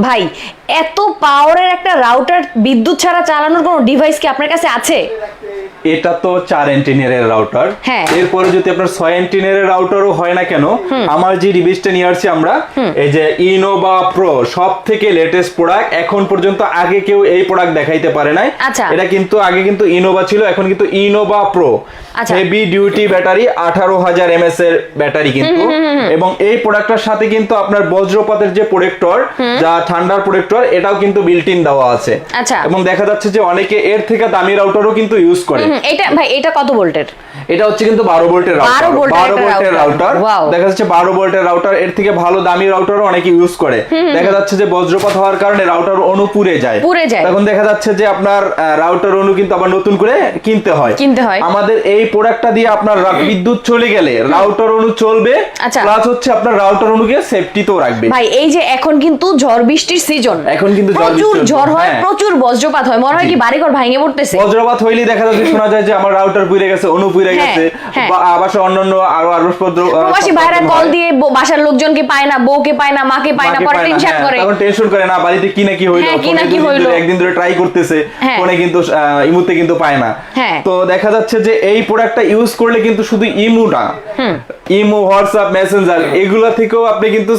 ভাই এত পাওয়ারের একটা রাউটার বিদ্যুৎ ছাড়া চালানোর কোনো ডিভাইস কি আপনার কাছে আছে? এটা তো চার এন্টিনিয়ার রাউটার হ্যাঁ। এরপরে যদি আপনার ছয় এন্টিনিয়ার রাউটারও হয় না কেন আমার যে ডিভাইসটা নিয়ে আসছি আমরা এই যে ইনোভা প্রো সব থেকে লেটেস্ট প্রোডাক্ট এখন পর্যন্ত আগে কেউ এই প্রোডাক্ট দেখাইতে পারে নাই। আচ্ছা। এটা কিন্তু আগে কিন্তু ইনোভা ছিল এখন কিন্তু Innova pro. Heavy duty battery আঠারো হাজার এমএস এর ব্যাটারি কিন্তু। এবং এই প্রোডাক্টটার সাথে কিন্তু আপনার বজ্রপাতের যে প্রোটেক্টর যা ঠান্ডার প্রোডেক্টর এটাও কিন্তু বিল্ট ইন দেওয়া আছে। আচ্ছা। এবং দেখা যাচ্ছে যে অনেকে এর থেকে দামি রাউটারও কিন্তু ইউজ করে। এটা ভাই এটা কত ভোল্টের? এটা হচ্ছে কিন্তু বারো ভোল্টের রাউটার ভোল্টের বারো একটা ভোল্টের রাউটার দেখা যাচ্ছে বারো ভোল্টের রাউটার এর থেকে ভালো দামি রাউটারও অনেকে ইউজ করে। দেখা যাচ্ছে যে বজ্রপাত হওয়ার কারণে রাউটার অনু পুড়ে যায়। পুড়ে যায়। তখন দেখা যাচ্ছে যে আপনার রাউটার অনু কিন্তু আবার নতুন করে কিনতে হয়। কিনতে হয়। আমাদের এই প্রোডাক্টটা দিয়ে আপনার বিদ্যুৎ চলে গেলে রাউটার অনু চলবে। আচ্ছা। প্লাস হচ্ছে আপনার রাউটার অনুকে সেফটিতেও রাখবে। ভাই এই যে এখন কিন্তু ঝড় বৃষ্টির সিজন এখন কিন্তু প্রচুর ঝড় হয় হ্যাঁ। প্রচুর বজ্রপাত হয়। মনে হয় কি বাড়িঘর ভাঙে পড়তেছে। বজ্রপাত হইলে দেখা যাচ্ছে শোনা যায় যে আমার রাউটার পুড়ে গেছে অনু পুড়ে হ্যাঁ, গেছে হ্যাঁ। বা আবাসে অন্যান্য আরও আসবাবপত্র আহ, প্রবাসী ভাইরা কল দিয়ে বাসার লোকজনকে পায় না বউকে পায় না মাকে পায় না পরে টেনশন হ্যাঁ, করে। তখন টেনশন করে না বাড়িতে কি না কি হইল কি না কি হইল। একদিন ধরে ট্রাই করতেছে। ফোনে কিন্তু ইমুতে কিন্তু পায় না। তো দেখা যাচ্ছে যে এই প্রোডাক্টটা ইউজ করলে কিন্তু শুধু ইমু না। ইমো হোয়াটসঅ্যাপ মেসেঞ্জার এগুলা থেকেও আপনি কিন্তু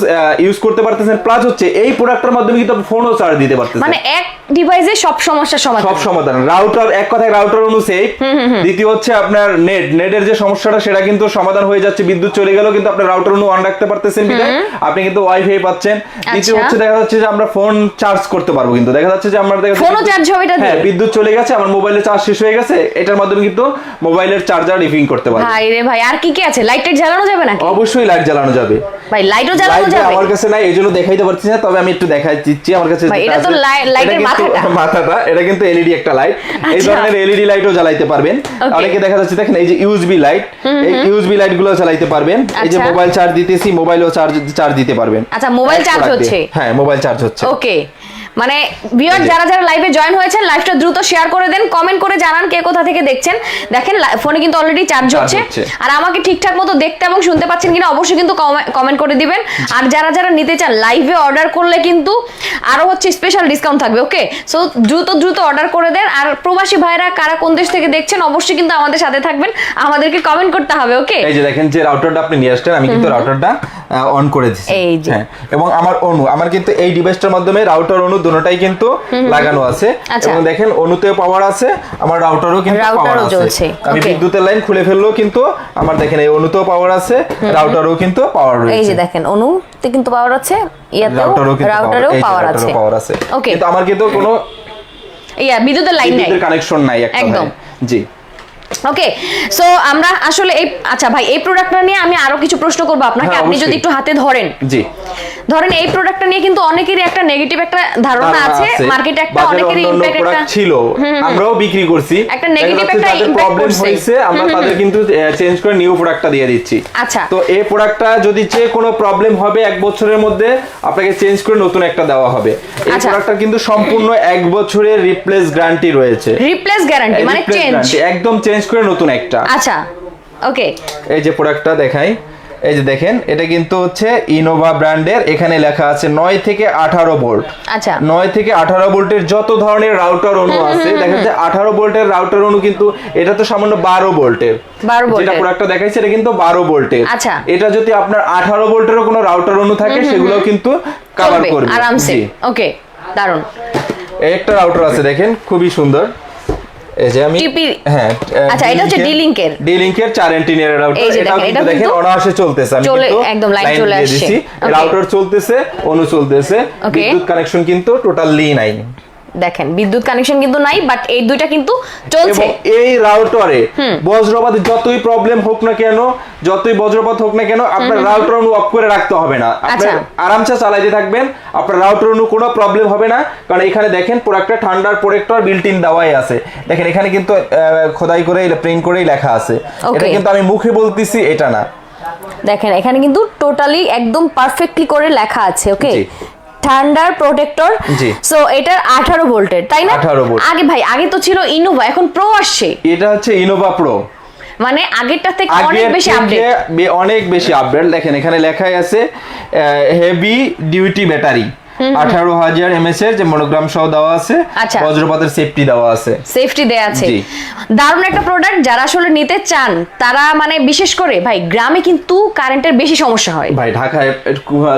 ইউজ করতে পারতেছেন। প্লাস হচ্ছে এই প্রোডাক্টের মাধ্যমে কিন্তু আপনি ফোনও চার্জ দিতে পারতেছেন। মানে এক ডিভাইসে সব সমস্যার সমাধান। সব সমাধান। রাউটার এক কথায় রাউটার অনুসেই দ্বিতীয় হচ্ছে আপনার নেট। নেটের যে সমস্যাটা সেটা কিন্তু সমাধান হয়ে যাচ্ছে বিদ্যুৎ চলে গেলেও কিন্তু আপনি রাউটার অনু রাখতে পারতেছেন আপনি কিন্তু ওয়াইফাই পাচ্ছেন। দ্বিতীয় আচ্ছা। হচ্ছে দেখা যাচ্ছে যে আমরা ফোন চার্জ করতে পারব কিন্তু। দেখা যাচ্ছে যে আমরা দেখা ফোনও চার্জ হবে এটা হ্যাঁ বিদ্যুৎ চলে গেছে আমার মোবাইলে চার্জ শেষ হয়ে গেছে। এটার মাধ্যমে কিন্তু মোবাইলের চার্জার রিফিং করতে পারব। ভাই রে ভাই আর কি কি আছে? লাইট টাইট জ্বালানো যাবে নাকি? অবশ্যই লাইট জ্বালানো যাবে। ভাই লাইটও জ্বালানো যাবে। আমার কাছে নাই এইজন্য দেখাইতে পারছি না তবে আমি একটু দেখাই দিচ্ছি আমার কাছে ভাই, এটা তো লাইটের মাথাটা। মাথাটা এটা কিন্তু এলইডি একটা লাইট এই আচ্ছা। ধরনের এলইডি লাইটও জ্বালাইতে পারবেন। অনেকে দেখা যাচ্ছে দেখেন এই যে ইউএসবি লাইট এই ইউএসবি লাইটগুলো জ্বালাইতে পারবেন। এই যে আচ্ছা। মোবাইল চার্জ দিতেছি মোবাইলও চার্জ চার্জ দিতে পারবেন। আচ্ছা, মোবাইল চার্জ হচ্ছে? হ্যাঁ মোবাইল চার্জ হচ্ছে। ওকে মানে ভিউয়ার যারা যারা লাইভে জয়েন হয়েছেন লাইভটা দ্রুত শেয়ার করে দেন কমেন্ট করে জানান কে কোথা থেকে দেখছেন। দেখেন ফোনে কিন্তু অলরেডি চার্জ হচ্ছে। আর আমাকে ঠিকঠাক মতো দেখতে এবং শুনতে পাচ্ছেন কিনা অবশ্যই কিন্তু কমেন্ট করে দিবেন। আর যারা যারা নিতে চান লাইভে অর্ডার করলে কিন্তু আরও হচ্ছে স্পেশাল ডিসকাউন্ট থাকবে ওকে সো দ্রুত দ্রুত অর্ডার করে দেন। আর প্রবাসী ভাইরা কারা কোন দেশ থেকে দেখছেন অবশ্যই কিন্তু আমাদের সাথে থাকবেন। আমাদেরকে কমেন্ট করতে হবে ওকে এই যে দেখেন যে রাউটারটা আপনি নিয়ে আসছেন আমি কিন্তু রাউটারটা অন করে দিচ্ছি যে। হ্যাঁ এবং আমার অনু আমার কিন্তু এই ডিভাইসটার মাধ্যমে রাউটার অনু দুটোটাই কিন্তু লাগানো আছে। আচ্ছা। এবং দেখেন অনুতে পাওয়ার আছে আমার রাউটারও কিন্তু পাওয়ার আছে। আমি বিদ্যুতের লাইন খুলে ফেললেও কিন্তু আমার দেখেন এই অনুতেও পাওয়ার আছে রাউটারও কিন্তু পাওয়ার রয়েছে এই যে দেখেন অনুতে কিন্তু পাওয়ার আছে ইয়াতেও রাউটারও পাওয়ার আছে। পাওয়ার আছে। ওকে কিন্তু আমার কিন্তু কোনো ইয়া বিদ্যুতের লাইন নেই। বিদ্যুতের কানেকশন নাই একদম। জি। ওকে সো আমরা আসলে এই আচ্ছা ভাই এই প্রোডাক্টটা নিয়ে আমি আরও কিছু প্রশ্ন করব আপনাকে। হ্যাঁ, আপনি যদি একটু হাতে ধরেন। জি। ধরেন এই প্রোডাক্টটা নিয়ে কিন্তু অনেকেরই একটা নেগেটিভ একটা ধারণা আছে মার্কেটে একটা অনেকেরই ইমপ্যাক্ট একটা ছিল। আমরাও বিক্রি করছি। একটা negative একটা করছে। হয়েছে আমরা তাদের কিন্তু চেঞ্জ করে নিউ প্রোডাক্টটা দিয়ে দিচ্ছি। আচ্ছা। তো এই প্রোডাক্টটা যদি যে কোনো প্রবলেম হবে এক বছরের মধ্যে আপনাকে চেঞ্জ করে নতুন একটা দেওয়া হবে। এই আচ্ছা। প্রোডাক্টটা কিন্তু সম্পূর্ণ এক বছরের রিপ্লেস গ্যারান্টি রয়েছে। রিপ্লেস গ্যারান্টি মানে চেঞ্জ একদম চেঞ্জ করে নতুন একটা। আচ্ছা ওকে এই যে প্রোডাক্টটা দেখাই এই যে দেখেন এটা কিন্তু হচ্ছে ইনোভা ব্র্যান্ডের এখানে লেখা আছে নয় থেকে আঠারো ভোল্ট আচ্ছা। নয় থেকে আঠারো ভোল্টের যত ধরনের রাউটার অনু আছে দেখা যাচ্ছে আঠারো ভোল্টের রাউটার অনু কিন্তু এটা তো সামান্য বারো ভোল্টের 12 ভোল্টের। যেটা প্রোডাক্টটা দেখাইছে এটা কিন্তু বারো ভোল্টের আচ্ছা। এটা যদি আপনার আঠারো ভোল্টেরও কোনো রাউটার অনু থাকে সেগুলো কিন্তু কভার করবে। আরামসে। ওকে দারুণ একটা রাউটার আছে দেখেন খুবই সুন্দর। এই যে আমি হ্যাঁ আচ্ছা, এটা হচ্ছে। ডি লিংকের চার এন্টিনিয়ার রাউটার দেখেন, কিন্তু দেখেন অনায়াসে চলতেছে আমি কিন্তু একদম line চলে আসছে। রাউটার চলতেছে অনু চলতেছে। বিদ্যুৎ কানেকশন কিন্তু টোটালি নাই। দেখেন বিদ্যুৎ কানেকশন কিন্তু নাই বাট এই দুইটা কিন্তু চলছে। এই রাউটারে বজ্রপাত যতই প্রবলেম হোক না কেন যতই বজ্রপাত হোক না কেন আপনার রাউটার অনু অফ করে রাখতে হবে না। আচ্ছা। আপনার আরামসে চালাইতে থাকবেন আপনার রাউটার অনু কোনো প্রবলেম হবে না কারণ এখানে দেখেন প্রোডাক্টটা ঠান্ডার প্রোটেক্টর বিল্ট ইন দেওয়াই আছে। দেখেন এখানে কিন্তু খোদাই করে প্রিন্ট করেই লেখা আছে। এটা কিন্তু আমি মুখে বলতেছি এটা না। দেখেন এখানে কিন্তু টোটালি একদম পারফেক্টলি করে লেখা আছে ওকে জি। ঠান্ডার প্রোটেক্টর জি। সো এটার আঠারো ভোল্টের তাই না 18 ভোল্ট। আগে ভাই আগে তো ছিল ইনোভা এখন প্রো আসছে এটা হচ্ছে ইনোভা প্রো মানে আগেরটা থেকে অনেক বেশি আপডেট অনেক বেশি আপডেট দেখেন এখানে লেখাই আছে হেভি ডিউটি ব্যাটারি আঠারো হাজার এমএস এর যে মনোগ্রাম সহ দেওয়া আছে আচ্ছা। বজ্রপাতের সেফটি দেওয়া আছে। সেফটি দেয়া আছে। দারুণ একটা প্রোডাক্ট যারা আসলে নিতে চান তারা মানে বিশেষ করে ভাই গ্রামে কিন্তু কারেন্টের বেশি সমস্যা হয়। ভাই ঢাকায়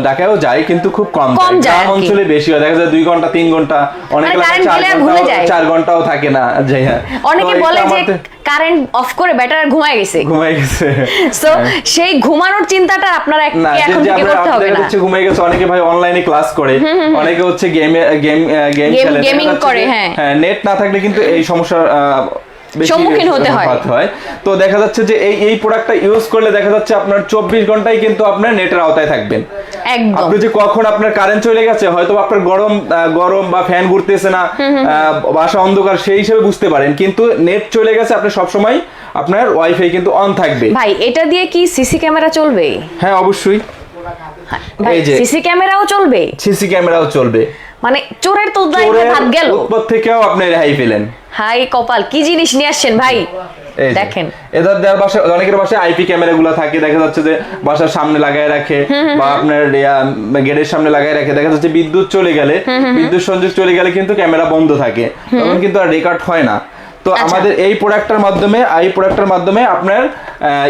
ঢাকায়ও যায় কিন্তু খুব কম কম যায় অঞ্চলে বেশি হয়। দেখা যায় দুই ঘণ্টা তিন ঘণ্টা অনেক মানে চার ঘন্টাও থাকে না। হ্যাঁ। অনেকে বলে যে কারেন্ট অফ করে ব্যাটার ঘুমায় গেছে। ঘুমায় গেছে। সো সেই ঘুমানোর চিন্তাটা আপনার এখন থেকে করতে হবে না। হচ্ছে ঘুমায় গেছে অনেকে ভাই অনলাইনে ক্লাস করে অনেকে হচ্ছে গেম গেম গেম গেমিং করে, হ্যাঁ। হ্যাঁ নেট না থাকলে কিন্তু এই সমস্যা সম্মুখীন হতে হয়। তো দেখা যাচ্ছে যে এই এই প্রোডাক্টটা ইউজ করলে দেখা যাচ্ছে আপনার চব্বিশ ঘন্টায় কিন্তু আপনার নেটের আওতায় থাকবেন। একদম। আপনি যে কখন আপনার কারেন্ট চলে গেছে হয়তো আপনার গরম গরম বা ফ্যান ঘুরতেছে না বাসা অন্ধকার সেই হিসেবে বুঝতে পারেন। কিন্তু নেট চলে গেছে আপনি সবসময় আপনার ওয়াইফাই কিন্তু অন থাকবে। ভাই এটা দিয়ে কি সিসি ক্যামেরা চলবে? হ্যাঁ অবশ্যই। সিসি ক্যামেরাও চলবে? সিসি ক্যামেরাও চলবে। মানে চোরের তো ভাত গেল। উৎপাত থেকেও আপনি রেহাই পেলেন। হাই কপাল কি জিনিস নিয়ে আসছেন ভাই? দেখেন। এদের দেওয়ার বাসায় অনেকের বাসায় আইপি ক্যামেরা গুলো থাকে দেখা যাচ্ছে যে বাসার সামনে লাগায় রাখে বা আপনার গেটের সামনে লাগায় রাখে দেখা যাচ্ছে বিদ্যুৎ চলে গেলে বিদ্যুৎ সংযোগ চলে গেলে কিন্তু ক্যামেরা বন্ধ থাকে। তখন কিন্তু আর রেকর্ড হয় না। তো আচ্ছা। আমাদের এই প্রোডাক্টটার মাধ্যমে এই প্রোডাক্টের মাধ্যমে আপনার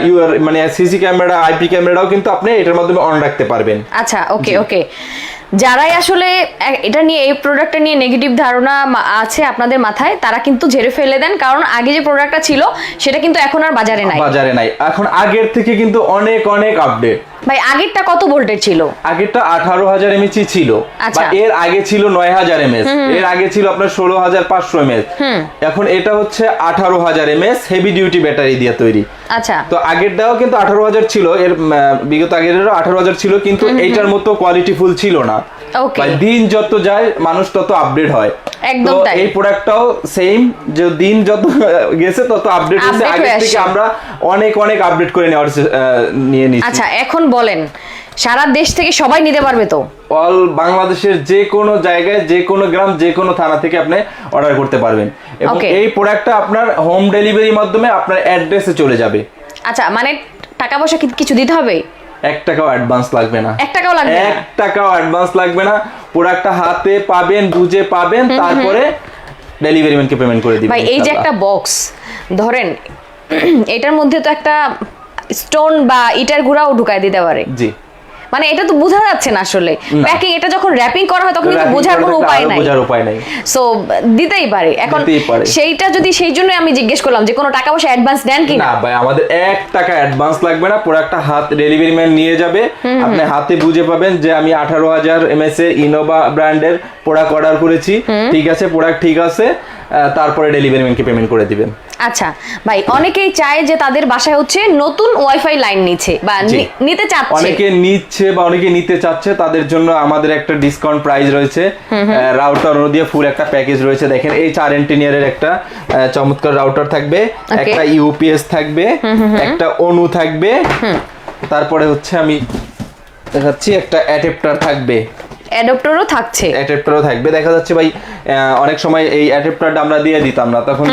ইউর মানে সিসি ক্যামেরা আইপি ক্যামেরাও কিন্তু আপনি এটার মাধ্যমে অন রাখতে পারবেন। আচ্ছা ওকে ওকে যারাই আসলে এটা নিয়ে এই প্রোডাক্টটা নিয়ে নেগেটিভ ধারণা আছে আপনাদের মাথায় তারা কিন্তু ঝেড়ে ফেলে দেন। কারণ আগে যে প্রোডাক্টটা ছিল সেটা কিন্তু এখন আর বাজারে নাই। বাজারে নাই। এখন আগের থেকে কিন্তু অনেক অনেক আপডেট ভাই আগেরটা কত ভোল্টের ছিল? আগেরটা আঠারো হাজার এমএচি ছিল। বা আচ্ছা। এর আগে ছিল নয় হাজার এমএস এর আগে ছিল আপনার ষোলো হাজার পাঁচশো এমএস এখন এটা হচ্ছে আঠারো হাজার এমএস হেভি ডিউটি ব্যাটারি দিয়ে তৈরি। আচ্ছা। তো আগেরটাও কিন্তু আঠারো হাজার ছিল এর বিগত আগেরও আঠারো হাজার ছিল কিন্তু এইটার মতো কোয়ালিটি ফুল ছিল না। দিন যত যায় মানুষ তত আপডেট হয়। একদম তাই। এই প্রোডাক্টটাও সেম যে দিন যত গেছে তত আপডেট হচ্ছে আগে থেকে আমরা অনেক অনেক আপডেট করে নেওয়ার নিয়ে নিচ্ছি আচ্ছা এখন বলেন সারা দেশ থেকে সবাই নিতে পারবে তো? অল বাংলাদেশের যে কোনো জায়গায় যে কোনো গ্রাম যে কোনো থানা থেকে আপনি অর্ডার করতে পারবেন। এবং এই প্রোডাক্টটা আপনার হোম ডেলিভারির মাধ্যমে আপনার অ্যাড্রেসে চলে যাবে। আচ্ছা মানে টাকা পয়সা কিছু দিতে হবে? এক টাকাও অ্যাডভান্স লাগবে না। এক টাকাও লাগবে? এক টাকাও অ্যাডভান্স লাগবে না। প্রোডাক্টটা হাতে পাবেন বুঝে পাবেন তারপরে ডেলিভারি ম্যানকে পেমেন্ট করে দিবেন ভাই এই যে একটা বক্স ধরেন এটার মধ্যে তো একটা স্টোন বা ইটার গুঁড়াও ঢুকায় দিতে পারে। জি। মানে এটা তো বোঝা যাচ্ছে না আসলে। প্যাকিং এটা যখন র্যাপিং করা হয় তখন কিন্তু বোঝার কোনো উপায় নাই। বোঝার উপায় নাই। সো দিতেই পারে। এখন সেইটা যদি সেই জন্য আমি জিজ্ঞেস করলাম যে কোনো টাকা পয়সা অ্যাডভান্স দেন কি না ভাই আমাদের এক টাকা অ্যাডভান্স লাগবে না। প্রোডাক্টটা হাত ডেলিভারি ম্যান নিয়ে যাবে। আপনি হাতে বুঝে পাবেন যে আমি আঠারো হাজার এমএস এ ইনোভা ব্র্যান্ডের প্রোডাক্ট অর্ডার করেছি। ঠিক আছে প্রোডাক্ট ঠিক আছে তারপরে ডেলিভারি ম্যানকে পেমেন্ট করে দিবেন। আচ্ছা ভাই অনেকেই চায় যে তাদের বাসায় হচ্ছে নতুন ওয়াইফাই লাইন নিচ্ছে বা নিতে চাচ্ছে। অনেকে নিচ্ছে বা অনেকে নিতে চাচ্ছে তাদের জন্য আমাদের একটা ডিসকাউন্ট প্রাইস রয়েছে। রাউটার দিয়ে ফুল একটা প্যাকেজ রয়েছে। দেখেন এই চার এন্টিনিয়ারের একটা চমৎকার রাউটার থাকবে একটা ইউপিএস থাকবে একটা অনু থাকবে। তারপরে হচ্ছে আমি দেখাচ্ছি একটা অ্যাডাপ্টার থাকবে। অ্যাডপ্টারও থাকছে। অ্যাডাপ্টারও থাকবে। দেখা যাচ্ছে ভাই অনেক সময় এই অ্যাডাপ্টারটা আমরা দিয়ে দিতাম না। তখন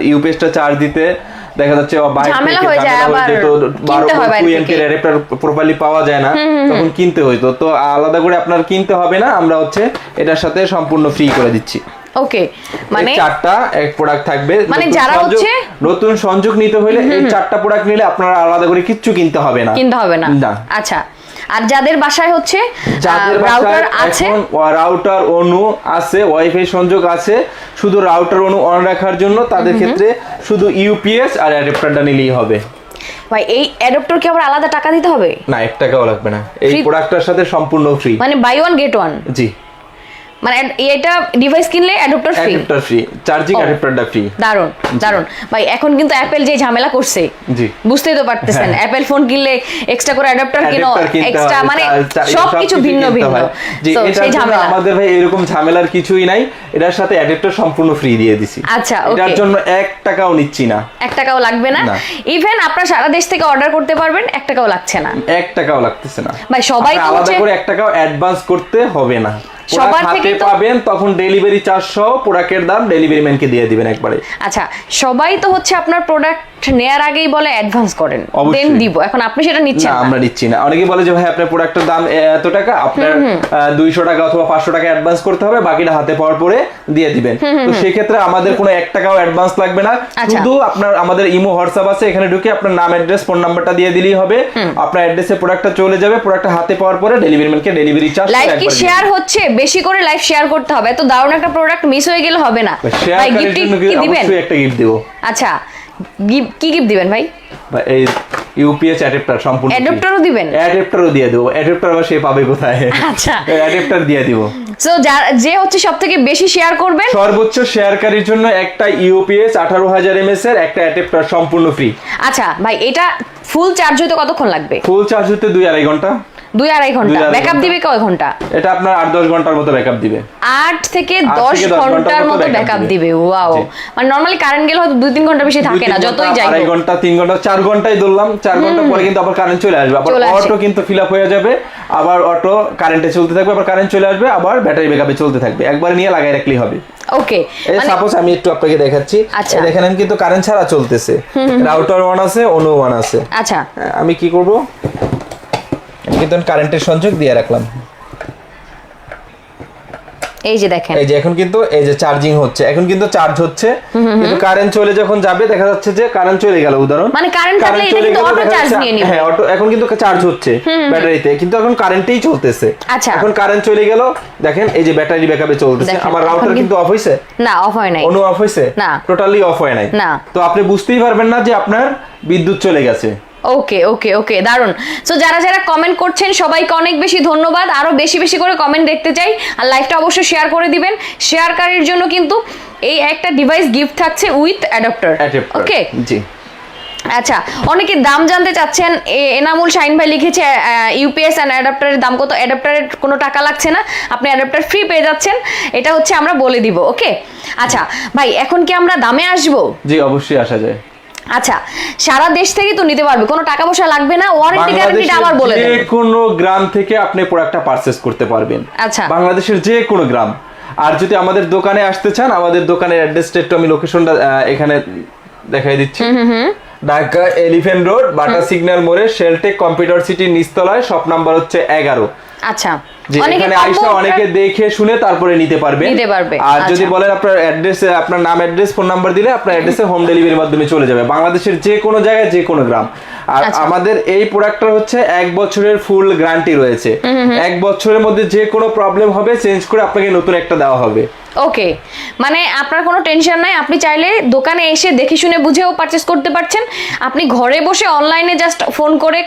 ইউপিএসটা চার্জ দিতে দেখা যাচ্ছে ঝামেলা হয়ে যায়, আবার কিনতে হয় বাইরে থেকে। এমপির অ্যাডাপ্টার প্রপারলি পাওয়া যায় না। তখন কিনতে হইতো। তো আলাদা করে আপনার কিনতে হবে না আমরা হচ্ছে এটার সাথে সম্পূর্ণ ফ্রি করে দিচ্ছি। ওকে মানে চারটা এক প্রোডাক্ট থাকবে। মানে নতুন যারা সংযোগ- হচ্ছে- নতুন সংযোগ নিতে হলে এই চারটা প্রোডাক্ট নিলে আপনারা আলাদা করে কিচ্ছু কিনতে হবে না। কিনতে হবে না। আচ্ছা আর যাদের বাসায় হচ্ছে রাউটার আছে রাউটার অনু আছে ওয়াইফাই সংযোগ আছে শুধু রাউটার অনু অন রাখার জন্য তাদের ক্ষেত্রে শুধু ইউপিএস আর অ্যাডাপ্টারটা নিলেই হবে। ভাই এই অ্যাডাপ্টার কি আবার আলাদা টাকা দিতে হবে? না এক টাকাও লাগবে না। এই প্রোডাক্টটার সাথে সম্পূর্ণ ফ্রি মানে বাই ওয়ান গেট ওয়ান জি। মানে এটা ডিভাইস কিনলে adapter free adapter free charging অ্যাডাপ্টারটা free দারুণ দারুণ ভাই এখন কিন্তু অ্যাপেল যে ঝামেলা করছে জি। বুঝতেই তো পারতেছেন। অ্যাপেল ফোন কিনলে এক্সট্রা করে অ্যাডাপ্টার কিনো এক্সট্রা মানে সবকিছু ভিন্ন ভিন্ন। জি সেই ঝামেলা। আমাদের ভাই এরকম ঝামেলার কিছুই নাই এটার সাথে অ্যাডাপ্টার সম্পূর্ণ ফ্রি দিয়ে দিছি। আচ্ছা, এটার জন্য এক টাকাও নিচ্ছি না। এক টাকাও লাগবে না। ইভেন আপনারা সারা দেশ থেকে অর্ডার করতে পারবেন এক টাকাও লাগছে না। এক টাকাও লাগতেছে না। ভাই, সবাই তো আলাদা করে এক টাকাও অ্যাডভান্স করতে হবে না। সবার থেকে পাবেন তখন ডেলিভারি চার্জ সহ প্রোডাক্টের দাম ডেলিভারি ম্যানকে দিয়ে দিবেন একবারে। আচ্ছা সবাই তো হচ্ছে আপনার প্রোডাক্ট নেয়ার আগেই বলে অ্যাডভান্স করেন দেন দিব। এখন আপনি সেটা নিচ্ছেন না আমরা নিচ্ছি না। অনেকে বলে যে ভাই আপনার প্রোডাক্টের দাম এত টাকা? আপনার দুইশো টাকা অথবা পাঁচশো টাকা অ্যাডভান্স করতে হবে বাকিটা হাতে পাওয়ার পরে দিয়ে দিবেন। তো সেক্ষেত্রে আমাদের কোনো এক টাকাও অ্যাডভান্স লাগবে না। আচ্ছা। শুধু আপনার আমাদের ইমো হোয়াটসঅ্যাপ আছে এখানে ঢুকে আপনার নাম অ্যাড্রেস ফোন নাম্বারটা দিয়ে দিলেই হবে। আপনার অ্যাড্রেসে প্রোডাক্টটা চলে যাবে প্রোডাক্টটা হাতে পাওয়ার পরে ডেলিভারি ম্যানকে ডেলিভারি চার্জ লাইভ কি শেয়ার হচ্ছে? বেশি করে লাইভ শেয়ার করতে হবে তো দারুণ একটা প্রোডাক্ট মিস হয়ে গেলে হবে না। ভাই গিফট কি দিবেন? একটা গিফট দেবো। আচ্ছা কি গিফট দিবেন ভাই? এই ইউপিএস অ্যাডাপ্টার সম্পূর্ণ অ্যাডাপ্টারও দিবেন? অ্যাডাপ্টারও দিয়ে দেবো। অ্যাডাপ্টার আবার সে পাবে কোথায়? আচ্ছা। অ্যাডাপ্টার দিয়ে দিব। সো যে হচ্ছে সব থেকে বেশি শেয়ার করবেন? সর্বোচ্চ শেয়ারকারীর জন্য একটা ইউপিএস আঠারো হাজার এমএস এর একটা অ্যাডাপ্টার সম্পূর্ণ ফ্রি আচ্ছা ভাই এটা ফুল চার্জ হতে কতক্ষণ লাগবে? ফুল চার্জ হতে দুই আড়াই ঘণ্টা। দুই আড়াই ঘণ্টা। ব্যাকআপ দিবে কয় ঘণ্টা? এটা আপনার আট দশ ঘণ্টার মতো ব্যাকআপ দিবে। আট থেকে দশ ঘণ্টার মতো ব্যাকআপ দিবে। ওয়াও। মানে নর্মালি কারেন্ট গেলে হয়তো দুই তিন ঘণ্টা বেশি থাকে না যতই যাই আড়াই ঘণ্টা তিন ঘণ্টা চার ঘন্টাই ধরলাম চার ঘণ্টা পরে কিন্তু আবার কারেন্ট চলে আসবে। আবার অটো কিন্তু ফিল আপ হয়ে যাবে আবার অটো কারেন্টে চলতে থাকবে আবার কারেন্ট চলে আসবে আবার ব্যাটারি ব্যাকআপে চলতে থাকবে। একবার নিয়ে লাগাই রাখলেই হবে। ওকে এই সাপোজ আমি একটু আপনাকে দেখাচ্ছি। আচ্ছা। দেখেন কিন্তু কারেন্ট ছাড়া চলতেছে। রাউটার ওয়ান আছে অনু ওয়ান আছে। আচ্ছা। আমি কি করব? আমি কিন্তু কারেন্টের সংযোগ দিয়ে রাখলাম। এই যে দেখেন। এই যে এখন কিন্তু এই যে চার্জিং হচ্ছে। এখন কিন্তু চার্জ হচ্ছে। কিন্তু কারেন্ট চলে যখন যাবে দেখা যাচ্ছে যে কারেন্ট চলে গেল উদাহরণ। মানে current থাকলে এটা কিন্তু charge যাচ্ছে- নিয়ে নিবে। হ্যাঁ অটো এখন কিন্তু চার্জ হচ্ছে ব্যাটারিতে। কিন্তু এখন কারেন্টেই চলতেছে। আচ্ছা। এখন কারেন্ট চলে গেল দেখেন এই যে ব্যাটারি ব্যাকআপে চলতেছে। আমার রাউটার কিন্তু- কিন্তু অফ হইছে? না অফ হয় নাই। অনু অফ হইছে? না। টোটালি অফ হয় নাই। না। তো আপনি বুঝতেই পারবেন না যে আপনার বিদ্যুৎ চলে গেছে। ওকে ওকে ওকে দারুণ সো যারা যারা কমেন্ট করছেন সবাইকে অনেক বেশি ধন্যবাদ। আরও বেশি বেশি করে কমেন্ট দেখতে চাই আর লাইভটা অবশ্যই শেয়ার করে দিবেন। শেয়ারকারীর জন্য কিন্তু এই একটা ডিভাইস গিফট থাকছে উইথ অ্যাডাপ্টার ওকে জি। আচ্ছা অনেকে দাম জানতে চাচ্ছেন এনামুল শাইন ভাই লিখেছে ইউপিএস অ্যান্ড অ্যাডাপ্টারের দাম কত? অ্যাডাপ্টারের কোনো টাকা লাগছে না। আপনি অ্যাডাপ্টার ফ্রি পেয়ে যাচ্ছেন। এটা হচ্ছে আমরা বলে দিব ওকে আচ্ছা ভাই এখন কি আমরা দামে আসব? জি অবশ্যই আসা যায়। আচ্ছা সারা দেশ থেকে তো নিতে পারবে কোনো টাকা পয়সা লাগবে না ওয়ারেন্টি গ্যারান্টিটা আবার বলে যে দেন কোনো গ্রাম থেকে আপনি প্রোডাক্টটা পারচেস করতে পারবেন। আচ্ছা। বাংলাদেশের যে কোনো গ্রাম। আর যদি আমাদের দোকানে আসতে চান আমাদের দোকানের অ্যাড্রেসটা একটু আমি লোকেশনটা এখানে দেখাই দিচ্ছি। Dhaka elephant road Bata signal মোড়ে শেলটেক কম্পিউটার সিটির নিচতলায় শপ নাম্বার হচ্ছে এগারো। আচ্ছা। যে অনেকে এখানে আইসা অনেকে দেখে শুনে তারপরে নিতে পারবে। নিতে পারবে, আর যদি আচ্ছা। বলেন আপনার অ্যাড্রেস আপনার নাম অ্যাড্রেস ফোন নাম্বার দিলে আপনার অ্যাড্রেসে হোম ডেলিভারির মাধ্যমে চলে যাবে বাংলাদেশের যে কোনো জায়গায় যে কোনো গ্রাম। আর আচ্ছা। আমাদের এই প্রোডাক্টটা হচ্ছে এক বছরের ফুল গ্যারান্টি রয়েছে। এক বছরের মধ্যে যে কোনো প্রবলেম হবে চেঞ্জ করে আপনাকে নতুন একটা দেওয়া হবে। ওকে মানে আপনার কোনো টেনশন নাই আপনি চাইলে দোকানে এসে দেখে শুনে বুঝেও পারচেস করতে পারছেন। আপনি ঘরে বসে অনলাইনে জাস্ট ফোন করে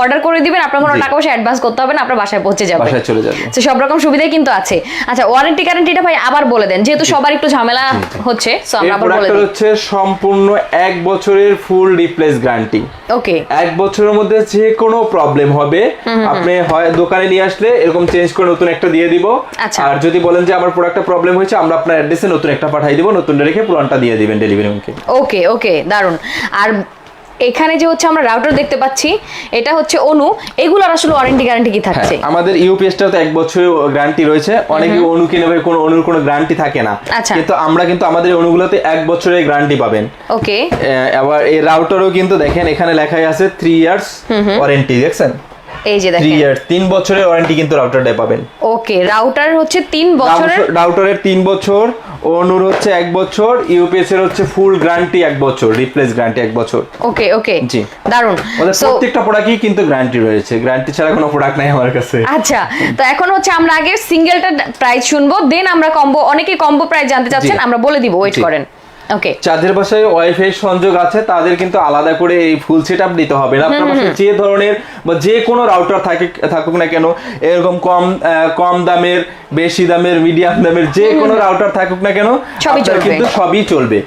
অর্ডার করে দিবেন আপনার কোনো টাকা পয়সা অ্যাডভান্স করতে হবে না আপনার বাসায় পৌঁছে যাবে। বাসায় চলে যাবে। তো সব রকম সুবিধাই কিন্তু আছে। আচ্ছা ওয়ারেন্টি গ্যারান্টিটা ভাই আবার বলে দেন যেহেতু সবার একটু ঝামেলা হচ্ছে সো আমরা আবার বলে দিই। হচ্ছে সম্পূর্ণ এক বছরের ফুল রিপ্লেস গ্যারান্টি ওকে এক বছরের মধ্যে যে কোনো প্রবলেম হবে আপনি হয় দোকানে নিয়ে আসলে এরকম চেঞ্জ করে নতুন একটা দিয়ে দিব। আচ্ছা। আর যদি বলেন যে আমার প্রোডাক্টটা প্রবলেম হয়েছে আমরা আপনার অ্যাড্রেসে নতুন একটা পাঠাই দিব নতুনটা রেখে পুরানটা দিয়ে দিবেন ডেলিভারি ম্যানকে ওকে ওকে দারুণ আর এখানে যে হচ্ছে আমরা রাউটার দেখতে পাচ্ছি এটা হচ্ছে অনু। এগুলোর আসলে ওয়ারেন্টি গ্যারান্টি কি থাকছে? আমাদের ইউপিএসটা তো এক বছরের গ্যারান্টি রয়েছে। অনেকে অনু কিনে ভাই কোনো অনুর কোনো গ্যারান্টি থাকে না। আচ্ছা। কিন্তু আমরা কিন্তু আমাদের অনুগুলোতে এক বছরের গ্যারান্টি পাবেন। ওকে আবার এই রাউটারও কিন্তু দেখেন এখানে লেখাই আছে থ্রি ইয়ার্স ওয়ারেন্টি দেখছেন? এই যে দেখেন। ইয়ার্স তিন বছরের ওয়ারেন্টি কিন্তু রাউটারটাই পাবেন। ওকে রাউটার হচ্ছে তিন বছরের রাউটারের তিন বছর অনুর হচ্ছে এক বছর ইউপিএস এর হচ্ছে ফুল গ্যারান্টি এক বছর রিপ্লেস গ্যারান্টি এক বছর। ওকে ওকে জি। দারুণ প্রত্যেকটা প্রোডাক্টই কিন্তু গ্যারান্টি রয়েছে। গ্যারান্টি ছাড়া কোনো প্রোডাক্ট নাই আমার কাছে। আচ্ছা তো এখন হচ্ছে আমরা আগে সিঙ্গেলটা প্রাইস শুনব দেন আমরা কম্বো অনেকে কম্বো প্রাইস জানতে চাচ্ছেন আমরা বলে দিব ওয়েট করেন। ওকে যাদের বাসায় ওয়াইফাই সংযোগ আছে তাদের কিন্তু আলাদা করে এই ফুল সেট আপ দিতে হবে না। আপনার বাসায় যে ধরনের বা যে কোনো রাউটার থাকে থাকুক না কেন এরকম কম কম দামের বেশি দামের মিডিয়াম দামের যে কোনো রাউটার থাকুক না কেন। কিন্তু সবই চলবে।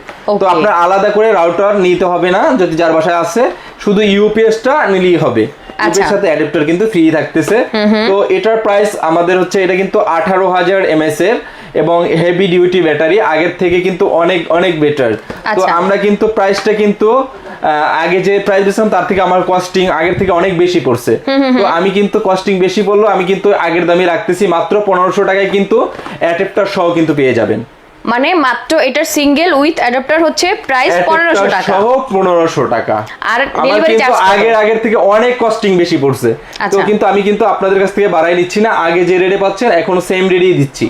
তো আপনার আলাদা করে রাউটার নিতে হবে না যদি যার বাসায় আছে শুধু ইউপিএসটা নিলেই হবে। আচ্ছা। সাথে অ্যাডাপ্টার কিন্তু ফ্রি থাকতেছে। তো এটার প্রাইস আমাদের হচ্ছে এটা কিন্তু আঠারো হাজার এমএস এর। এবং হেভি ডিউটি ব্যাটারি আগের থেকে কিন্তু অনেক অনেক বেটার তো আচ্ছা। আমরা কিন্তু প্রাইসটা কিন্তু আগে যে প্রাইস দিয়েছিলাম তার থেকে আমার কস্টিং আগের থেকে অনেক বেশি পড়ছে। তো আমি কিন্তু কস্টিং বেশি পড়ল আমি কিন্তু আগের দামই রাখতেছি মাত্র পনেরোশো টাকায় কিন্তু অ্যাডাপ্টার সহ কিন্তু পেয়ে যাবেন। মানে মাত্র এটার সিঙ্গেল উইথ অ্যাডাপ্টার হচ্ছে প্রাইস পনেরোশো টাকা। সহ পনেরোশো টাকা। আর delivery কিন্তু আগের আগের থেকে অনেক কস্টিং বেশি পড়ছে। তো আচ্ছা। কিন্তু আমি কিন্তু আপনাদের কাছ থেকে বাড়াই নিচ্ছি না আগে যে রেটে পাচ্ছেন এখনও সেম রেটেই দিচ্ছি।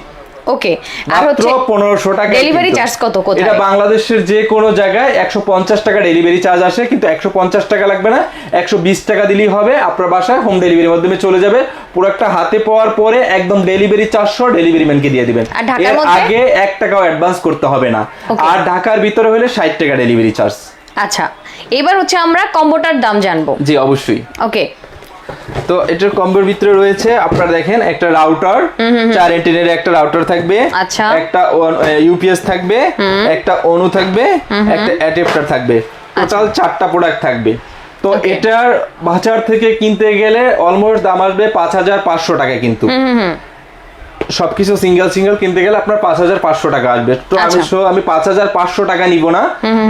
ওকে আর হচ্ছে পনেরোশো টাকা ডেলিভারি চার্জ কত কোথায় এটা বাংলাদেশের যে কোনো জায়গায় একশো পঞ্চাশ টাকা ডেলিভারি চার্জ আসে কিন্তু একশো পঞ্চাশ টাকা লাগবে না। একশো বিশ টাকা দিলেই হবে আপনার বাসায় হোম ডেলিভারির মাধ্যমে চলে যাবে। পুরো একটা হাতে পাওয়ার পরে একদম ডেলিভারি চারশো ডেলিভারি ম্যানকে দিয়ে দিবেন। ঢাকার এর আগে এক টাকাও অ্যাডভান্স করতে হবে না। আর ঢাকার ভিতরে হলে ষাট টাকা ডেলিভারি চার্জ আচ্ছা এবার হচ্ছে আমরা কম্বোটার দাম জানব। জি অবশ্যই। ওকে তো এটার কম্বোর ভিতরে রয়েছে আপনারা দেখেন একটা রাউটার চার এন্টিনের একটা রাউটার থাকবে আচ্ছা। একটা ইউপিএস থাকবে একটা অনু থাকবে একটা অ্যাডাপ্টার থাকবে। টোটাল চারটা প্রোডাক্ট থাকবে। তো এটার বাজার থেকে কিনতে গেলে অলমোস্ট দাম আসবে পাঁচ হাজার পাঁচশো টাকা কিন্তু। সবকিছু সিঙ্গেল সিঙ্গেল কিনতে গেলে আপনার পাঁচ হাজার পাঁচশো টাকা আসবে। তো আমি আচ্ছা। আমি পাঁচ হাজার পাঁচশো টাকা নিব না।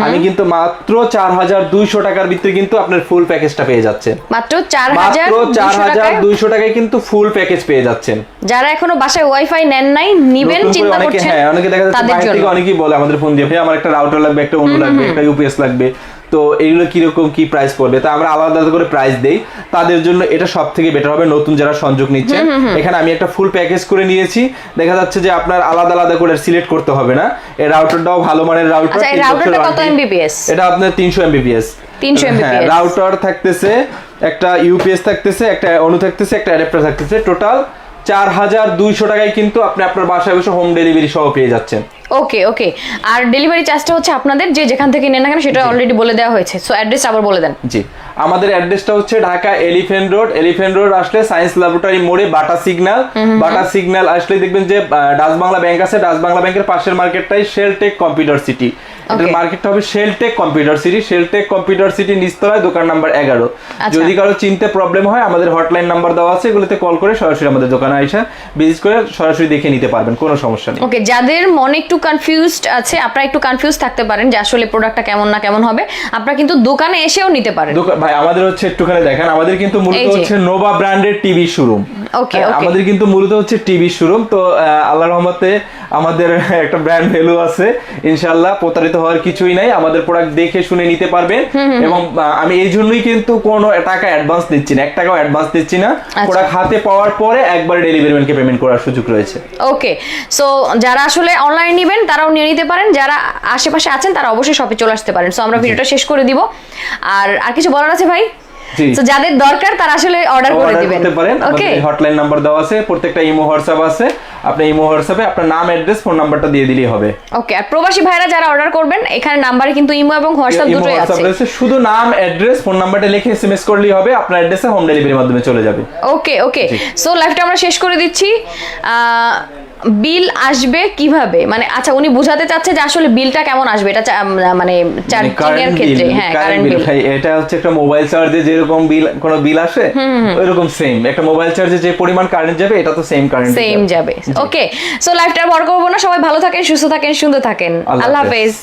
আমি কিন্তু মাত্র চার হাজার দুইশো টাকার ভিতরে কিন্তু আপনার ফুল প্যাকেজটা পেয়ে যাচ্ছেন। মাত্র চার হাজার মাত্র চার হাজার দুইশো টাকায় কিন্তু ফুল প্যাকেজ পেয়ে যাচ্ছেন। যারা এখনও বাসায় ওয়াইফাই নেন নাই নিবেন চিন্তা করছেন হ্যাঁ অনেকে দেখা যাচ্ছে অনেকেই বলে আমাদের ফোন দিয়ে ভাই আমার একটা রাউটার লাগবে একটা অন্য লাগবে একটা ইউপিএস লাগবে। তো এইগুলো কীরকম কি প্রাইস পড়বে? তা আমরা আলাদা আলাদা করে প্রাইস দেই। তাদের জন্য এটা সব থেকে বেটার হবে। নতুন যারা সংযোগ নিচ্ছেন এখানে আমি একটা ফুল প্যাকেজ করে নিয়েছি। দেখা যাচ্ছে যে আপনার আলাদা আলাদা করে সিলেক্ট করতে হবে না। এই রাউটারটাও ভালো মানের রাউটার আচ্ছা, এই routerটা কত MBPS? এটা আপনার তিনশো এমবিপিএস 300 Mbps রাউটার থাকতেছে একটা ইউপিএস থাকতেছে একটা অনু থাকতেছে একটা অ্যাডাপ্টার থাকতেছে। টোটাল চার হাজার দুইশো টাকায় কিন্তু আপনি আপনার বাসায় বসে হোম ডেলিভারি সহ পেয়ে যাচ্ছেন। ওকে ওকে আর ডেলিভারি চার্জটা হচ্ছে আপনাদের যে যেখান থেকে নেন না কেন সেটা অলরেডি বলে দেওয়া হয়েছে। সো অ্যাড্রেস আবার বলে দেন। জি। আমাদের অ্যাড্রেসটা হচ্ছে Dhaka elephant road elephant road আসলে সায়েন্স ল্যাবরেটরি মোড়ে বাটা সিগন্যাল বাটা সিগন্যাল আসলে দেখবেন যে ডাস ডাচ বাংলা ব্যাংক আছে। ডাচ বাংলা ব্যাংকের পাশের মার্কেটটাই শেলটেক কম্পিউটার সিটি এটার. মার্কেটটা হবে Shelltech computer city Shelltech computer city নিচতলায় দোকান নাম্বার এগারো। আচ্ছা। যদি কারও চিনতে প্রবলেম হয় আমাদের হটলাইন নাম্বার দেওয়া আছে এগুলোতে কল করে সরাসরি আমাদের দোকানে আইসা ভিজিট করে সরাসরি দেখে নিতে পারবেন কোনো সমস্যা নেই। ওকে যাদের মনে একটু কনফিউজড আছে আপনারা একটু কনফিউজ থাকতে পারেন যে আসলে প্রোডাক্টটা কেমন না কেমন হবে। আপনারা কিন্তু দোকানে এসেও নিতে পারেন। ভাই আমাদের হচ্ছে একটুখানি দেখেন। আমাদের কিন্তু মূলত হচ্ছে নোভা ব্র্যান্ডের টিভি শোরুম. আমাদের কিন্তু মূলত হচ্ছে টিভি শোরুম তো আল্লাহ রহমতে আমাদের একটা ব্র্যান্ড ভ্যালু আছে ইনশাল্লাহ প্রতারিত হওয়ার কিছুই নাই আমাদের প্রোডাক্ট দেখে শুনে নিতে পারবেন। এবং আমি এই জন্যই কিন্তু কোনো টাকা অ্যাডভান্স দিচ্ছি না এক টাকাও অ্যাডভান্স দিচ্ছি না। আচ্ছা। প্রোডাক্ট হাতে পাওয়ার পরে একবার ডেলিভারি ম্যানকে পেমেন্ট করার সুযোগ রয়েছে। ওকে সো যারা আসলে অনলাইন নেবেন তারাও নিয়ে নিতে পারেন যারা আশেপাশে আছেন তারা অবশ্যই শপে চলে আসতে পারেন। সো আমরা ভিডিওটা শেষ করে দিব। আর আর কিছু বলার আছে ভাই? তো যাদের দরকার তারা আসলে অর্ডার করে দিবেন। করতে পারেন। ওকে হটলাইন নাম্বার দেওয়া আছে প্রত্যেকটা ইমো হোয়াটসঅ্যাপ আছে। আপনি ইমো হোয়াটসঅ্যাপে আপনার নাম অ্যাড্রেস ফোন নাম্বারটা দিয়ে দিলেই হবে। ওকে আর প্রবাসী ভাইরা যারা অর্ডার করবেন এখানে নাম্বারে কিন্তু ইমো এবং হোয়াটসঅ্যাপ দুটোই আছে। শুধু নাম অ্যাড্রেস ফোন নাম্বারটা লিখে এসএমএস করলেই হবে আপনার অ্যাড্রেসে হোম ডেলিভারির মাধ্যমে চলে যাবে। ওকে ওকে সো লাইফটা আমরা শেষ করে দিচ্ছি। বিল আসবে কীভাবে? মানে আচ্ছা উনি বোঝাতে চাচ্ছে যে আসলে বিলটা কেমন আসবে? এটা মানে চার্জিং এর ক্ষেত্রে হ্যাঁ কারেন্ট বিল এটা হচ্ছে একটা মোবাইল চার্জে যেরকম বিল কোন বিল আসে ওইরকম সেম একটা মোবাইল চার্জে যে পরিমাণ কারেন্ট যাবে এটা তো সেম কারেন্ট সেম যাবে। ওকে সো লাইফটা বড় করব না সবাই ভালো থাকেন সুস্থ থাকেন সুন্দর থাকেন। আল্লাহ। হাফেজ।